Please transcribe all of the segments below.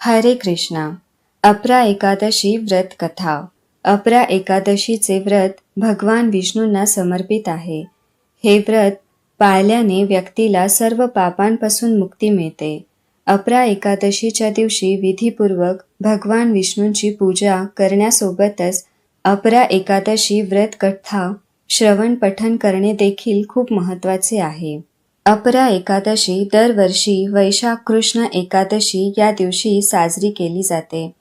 हरे कृष्णा. अपरा एकादशी व्रत कथा. अपरा एकादशीचे व्रत भगवान विष्णूंना समर्पित आहे. हे व्रत पाळल्याने व्यक्तीला सर्व पापांपासून मुक्ती मिळते. अपरा एकादशीच्या दिवशी विधीपूर्वक भगवान विष्णूंची पूजा करण्यासोबतच अपरा एकादशी व्रत कथा श्रवण पठन करणे देखील खूप महत्त्वाचे आहे. अपरा एकादशी दरवर्षी वैशाख कृष्ण एकादशी या दिवशी साजरी केली जाते.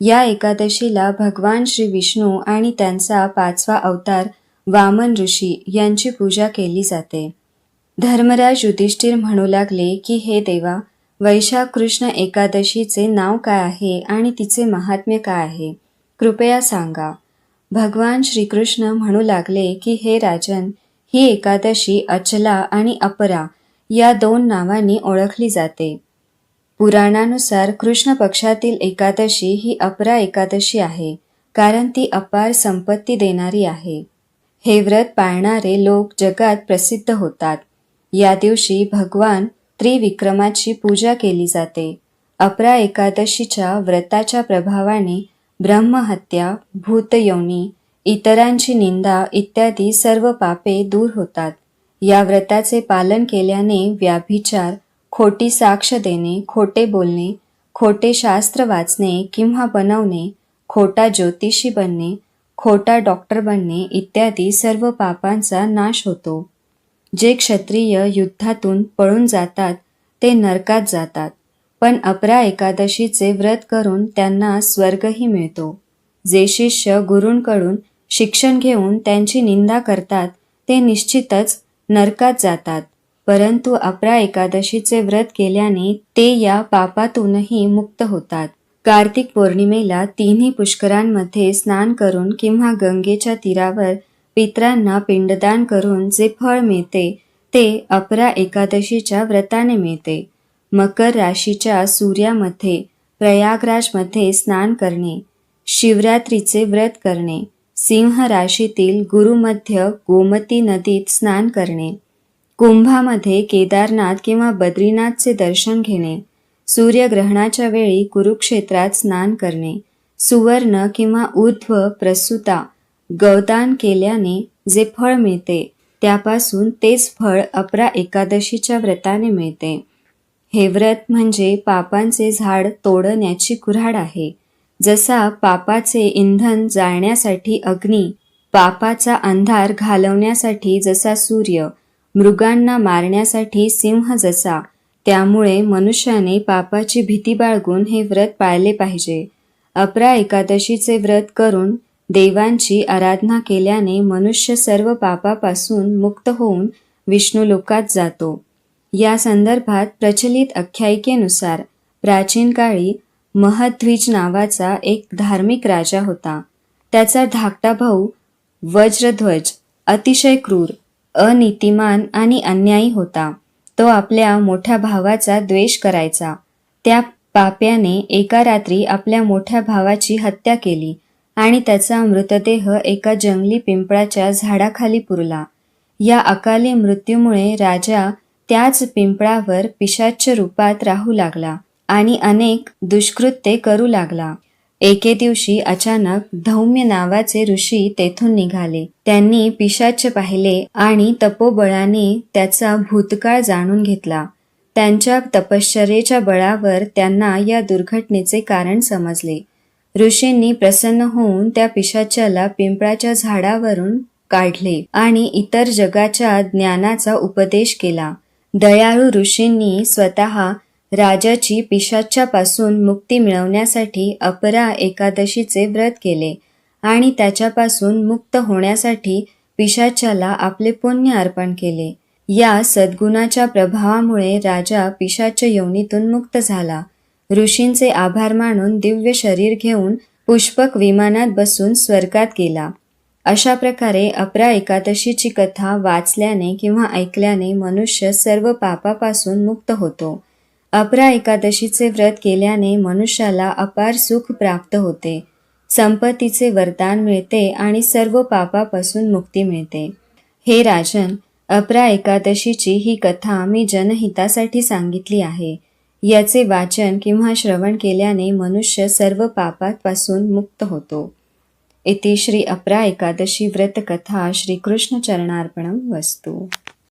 या एकादशीला भगवान श्री विष्णू आणि त्यांचा पाचवा अवतार वामन ऋषी यांची पूजा केली जाते. धर्मराज युधिष्ठिर म्हणू लागले की हे देवा वैशाख कृष्ण एकादशीचे नाव काय आहे आणि तिचे महात्म्य काय आहे? कृपया सांगा. भगवान श्रीकृष्ण म्हणू लागले की हे राजन ही एकादशी अचला आणि अपरा या दोन नावांनी ओळखली जाते. पुराणानुसार कृष्ण पक्षातील एकादशी ही अपरा एकादशी आहे कारण ती अपार संपत्ती देणारी आहे. हे व्रत पाळणारे लोक जगात प्रसिद्ध होतात. या दिवशी भगवान त्रिविक्रमाची पूजा केली जाते. अपरा एकादशीच्या व्रताच्या प्रभावाने ब्रह्महत्या भूतयोनी इतरांची निंदा इत्यादी सर्व पापे दूर होतात. या व्रताचे पालन केल्याने व्याभिचार खोटी साक्ष देणे खोटे बोलणे खोटे शास्त्र वाचणे किंवा बनवणे खोटा ज्योतिषी बनणे खोटा डॉक्टर बनणे इत्यादी सर्व पापांचा नाश होतो. जे क्षत्रिय युद्धातून पळून जातात ते नरकात जातात. पण अपरा एकादशीचे व्रत करून त्यांना स्वर्गही मिळतो. जे शिष्य गुरूंकडून शिक्षण घेऊन त्यांची निंदा करतात ते निश्चितच नरकात जातात. परंतु अपरा एकादशीचे व्रत केल्याने ते या पापातूनही मुक्त होतात. कार्तिक पौर्णिमेला तिन्ही पुष्करांमध्ये स्नान करून किंवा गंगेच्या तीरावर पित्रांना पिंडदान करून जे फळ मिळते ते अपरा एकादशीच्या व्रताने मिळते. मकर राशीच्या सूर्यामध्ये प्रयागराजमध्ये स्नान करणे शिवरात्रीचे व्रत करणे सिंह राशीतील गुरुमध्य गोमती नदीत स्नान करणे. कुंभामध्ये केदारनाथ किंवा बद्रीनाथचे दर्शन घेणे. सूर्यग्रहणाच्या वेळी कुरुक्षेत्रात स्नान करणे. सुवर्ण किंवा ऊर्ध्व प्रसूता गवदान केल्याने जे फळ मिळते त्यापासून तेच फळ अपरा एकादशीच्या व्रताने मिळते. हे व्रत म्हणजे पापांचे झाड तोडण्याची कुऱ्हाड आहे. जसा पापाचे इंधन जाळण्यासाठी अग्नी पापाचा अंधार घालवण्यासाठी जसा सूर्य मृगांना मारण्यासाठी सिंह जसा त्यामुळे मनुष्याने पापाची भीती बाळगून हे व्रत पाळले पाहिजे. अपरा एकादशीचे व्रत करून देवांची आराधना केल्याने मनुष्य सर्व पापापासून मुक्त होऊन विष्णू लोकात जातो. या संदर्भात प्रचलित आख्यायिकेनुसार प्राचीन काळी महद्विज नावाचा एक धार्मिक राजा होता. त्याचा धाकटा भाऊ वज्रध्वज अतिशय क्रूर अनितिमान आणि अन्यायी होता. तो आपल्या मोठ्या भावाचा द्वेष करायचा. त्या पाप्याने एका रात्री आपल्या मोठ्या भावाची हत्या केली आणि त्याचा मृतदेह एका जंगली पिंपळाच्या झाडाखाली पुरला. या अकाली मृत्यूमुळे राजा त्याच पिंपळावर पिशाच्य रूपात राहू लागला. आणि अनेक दुष्कृत्ये करू लागला. एके दिवशी अचानक धौम्य नावाचे ऋषी तेथून निघाले. त्यांनी पिशाच पाहिले आणि तपोबळाने त्याचा भूतकाळ जाणून घेतला. त्यांच्या तपश्चर्येच्या बळावर त्यांना या दुर्घटनेचे कारण समजले. ऋषींनी प्रसन्न होऊन त्या पिशाच्याला पिंपळाच्या झाडावरून काढले आणि इतर जगाच्या ज्ञानाचा उपदेश केला. दयाळू ऋषींनी स्वतः राजाची पिशाच्यापासून मुक्ती मिळवण्यासाठी अपरा एकादशीचे व्रत केले आणि त्याच्यापासून मुक्त होण्यासाठी पिशाच्याला आपले पुण्य अर्पण केले. या सद्गुणाच्या प्रभावामुळे राजा पिशाच्या योनीतून मुक्त झाला. ऋषींचे आभार मानून दिव्य शरीर घेऊन पुष्पक विमानात बसून स्वर्गात गेला. अशा प्रकारे अपरा एकादशीची कथा वाचल्याने किंवा ऐकल्याने मनुष्य सर्व पापापासून मुक्त होतो. अपरा एकादशीचे व्रत केल्याने मनुष्याला अपार सुख प्राप्त होते. संपत्तीचे वरदान मिळते आणि सर्व पापापासून मुक्ती मिळते. हे राजन अपरा एकादशीची ही कथा मी जनहितासाठी सांगितली आहे. याचे वाचन किंवा श्रवण केल्याने मनुष्य सर्व पापापासून मुक्त होतो. इति श्री अपरा एकादशी व्रत कथा श्रीकृष्ण चरणार्पणम वस्तू.